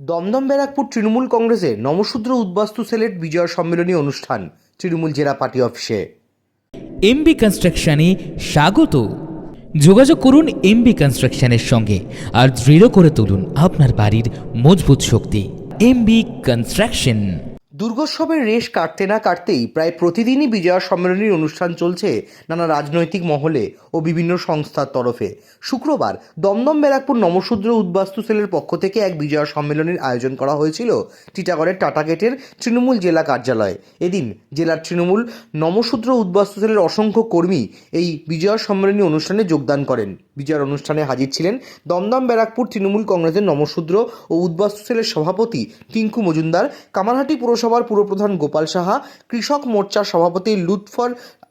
দমদম ব্যারাকপুর তৃণমূল কংগ্রেসের নমশূদ্র উদ্বাস্তু সেলেট বিজয় সম্মেলনী অনুষ্ঠান তৃণমূল জেলা পার্টি অফিসে। এমবি কনস্ট্রাকশনে স্বাগত। যোগাযোগ করুন এমবি কনস্ট্রাকশনের সঙ্গে আর দৃঢ় করে তুলুন আপনার বাড়ির মজবুত শক্তি। এমবি কনস্ট্রাকশন দুর্গোৎসবের রেশ কাটতে না কাটতেই প্রায় প্রতিদিনই বিজয়া সম্মেলনীর অনুষ্ঠান চলছে নানা রাজনৈতিক মহলে ও বিভিন্ন সংস্থার তরফে। শুক্রবার দমদম ব্যারাকপুর নমশূদ্র উদ্বাস্তু সেলের পক্ষ থেকে এক বিজয়া সম্মেলনের আয়োজন করা হয়েছিল টিটাগড়ের টাটা গেটের তৃণমূল জেলা কার্যালয়ে। এদিন জেলার তৃণমূল নমশূদ্র উদ্বাস্তু সেলের অসংখ্য কর্মী এই বিজয়া সম্মেলনী অনুষ্ঠানে যোগদান করেন। বিজয়ার অনুষ্ঠানে হাজির ছিলেন দমদম ব্যারাকপুর তৃণমূল কংগ্রেসের নমশূদ্র ও উদ্বাস্তু সেলের সভাপতি টিঙ্কু মজুমদার, কামারহাটি পুরসভার পুরপ্রধান গোপাল সাহা, কৃষক মোর্চার সভাপতি লুৎফর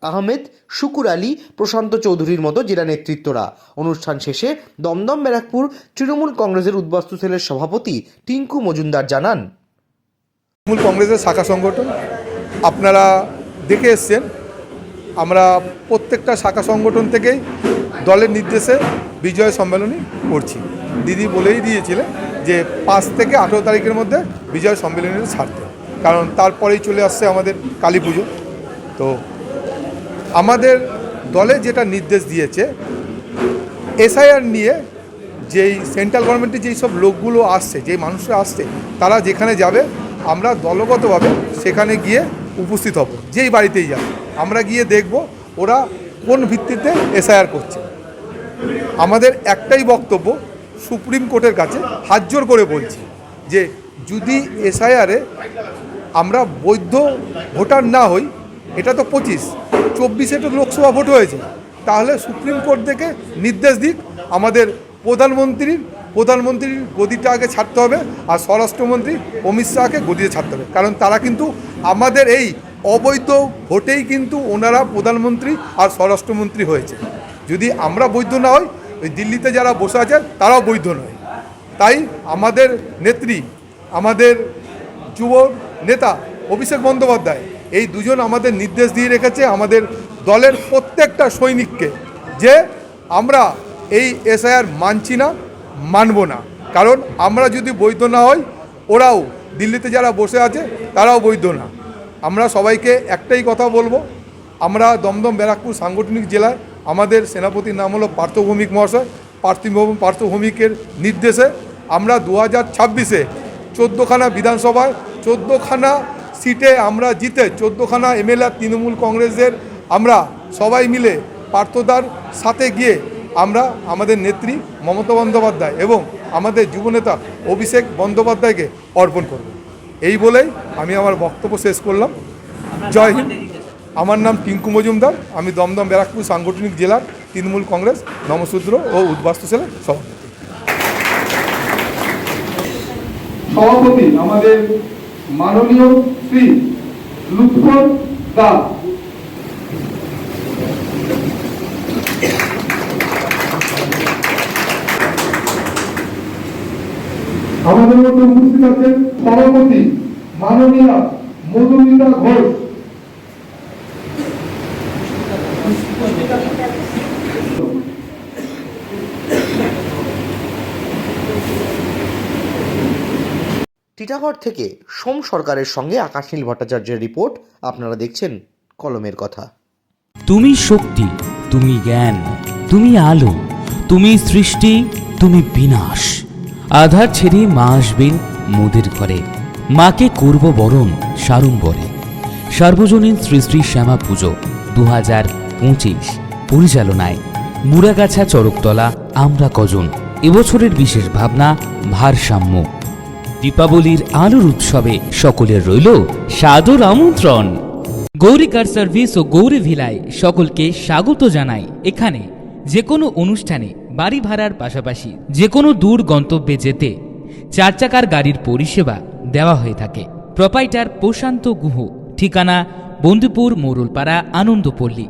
আহমেদ, শুকুর আলী, প্রশান্ত চৌধুরীর মতো জেলা নেতৃত্বরা। অনুষ্ঠান শেষে দমদম, ব্যারাকপুর তৃণমূল কংগ্রেসের উদ্বাস্তু সেলের সভাপতি টিঙ্কু মজুমদার জানান। তৃণমূল কংগ্রেসের শাখা সংগঠন, আপনারা দেখে এসছেন, আমরা প্রত্যেকটা শাখা সংগঠন থেকেই দলের নির্দেশে বিজয় সম্মেলনী করছি। দিদি বলেই দিয়েছিলেন যে পাঁচ থেকে আঠেরো তারিখের মধ্যে বিজয় সম্মেলনীটা ছাড়তে কারণ তারপরেই চলে আসছে আমাদের কালী পুজো। তো আমাদের দলে যেটা নির্দেশ দিয়েছে, এসআইআর নিয়ে যেই সেন্ট্রাল গভর্নমেন্টের যেই সব লোকগুলো আসছে, যেই মানুষরা আসছে, তারা যেখানে যাবে, আমরা দলগতভাবে সেখানে গিয়ে উপস্থিত হব, যেই বাড়িতেই যাবে আমরা গিয়ে দেখব ওরা কোন ভিত্তিতে এসআইআর করছে। আমাদের একটাই বক্তব্য, সুপ্রিম কোর্টের কাছে হাত করে বলছি যে যদি এসআইআরে আমরা বৈধ ভোটার না হই, এটা তো পঁচিশ চব্বিশে তো লোকসভা ভোট হয়েছে, তাহলে সুপ্রিম কোর্ট থেকে নির্দেশ দিক, আমাদের প্রধানমন্ত্রীর প্রধানমন্ত্রীর গদিটা আগে ছাড়তে হবে, আর স্বরাষ্ট্রমন্ত্রী অমিত শাহকে গদিতে ছাড়তে হবে, কারণ তারা কিন্তু আমাদের এই অবৈধ ভোটেই কিন্তু ওনারা প্রধানমন্ত্রী আর স্বরাষ্ট্রমন্ত্রী হয়েছে। যদি আমরা বৈধ না হই, ওই দিল্লিতে যারা বসে আছে, তারাও বৈধ নয়। তাই আমাদের নেত্রী আমাদের যুব নেতা অভিষেক বন্দ্যোপাধ্যায়, এই দুজন আমাদের নির্দেশ দিয়ে রেখেছে আমাদের দলের প্রত্যেকটা সৈনিককে যে আমরা এই এসআইআর মানছি না, মানব না। কারণ আমরা যদি বৈধ না হই, ওরাও দিল্লিতে যারা বসে আছে, তারাও বৈধ না। আমরা সবাইকে একটাই কথা বলব, আমরা দমদম ব্যারাকপুর সাংগঠনিক জেলায় আমাদের সেনাপতির নাম হলো পার্থভৌমিক মহাশয়, পার্থিব পার্থভৌমিকের নির্দেশে আমরা দু হাজার ছাব্বিশে চোদ্দোখানা বিধানসভায়, চোদ্দোখানা সিটে আমরা জিতে, চোদ্দোখানা এমএলএ তৃণমূল কংগ্রেসের আমরা সবাই মিলে পার্থদার সাথে গিয়ে আমরা আমাদের নেত্রী মমতা বন্দ্যোপাধ্যায় এবং আমাদের যুবনেতা অভিষেক বন্দ্যোপাধ্যায়কে অর্পণ করব। এই বলেই আমি আমার বক্তব্য শেষ করলাম। জয় হিন্দ। আমার নাম টিঙ্কু মজুমদার। আমি দমদম ব্যারাকপুর সাংগঠনিক জেলার তৃণমূল কংগ্রেস নমসূত্র ও উদ্বাস্তু সেলের সভাপতি। সভাপতি আমাদের মাননীয় শ্রী লুৎফর দাস আমাদের মধ্যে উপস্থিত আছেন সভাপতি মাননীয়া মধুমিতা ঘোষ। টিটাগড় থেকে সোম সরকারের সঙ্গে আকাশনীল ভট্টাচার্যের রিপোর্ট আপনারা দেখছেন কলমের কথা। তুমি শক্তি, তুমি জ্ঞান, তুমি আলো, তুমি সৃষ্টি, তুমি বিনাশ। আধার ছেড়ে মা আসবেন মোদের ঘরে। মাকে করব বরণ সাড়ম্বরে সার্বজনীন শ্রী শ্রী শ্যামা পুজো দু হাজার পঁচিশ পরিচালনায়। মুরাগাছা চরকতলা, আমরা কজন। এবছরের বিশেষ ভাবনা ভারসাম্য। দীপাবলির আলোর উৎসবে সকলের রইল সাদর আমন্ত্রণ। গৌরী কার সার্ভিস ও গৌরী ভিলায় সকলকে স্বাগত জানাই। এখানে যে কোনো অনুষ্ঠানে বাড়ি ভাড়ার পাশাপাশি যে কোনো দূর গন্তব্যে যেতে চার চাকার গাড়ির পরিষেবা দেওয়া হয়ে থাকে। প্রপাইটার প্রশান্ত গুহ, ঠিকানা বন্দুপুর মোরুলপাড়া আনন্দপল্লী।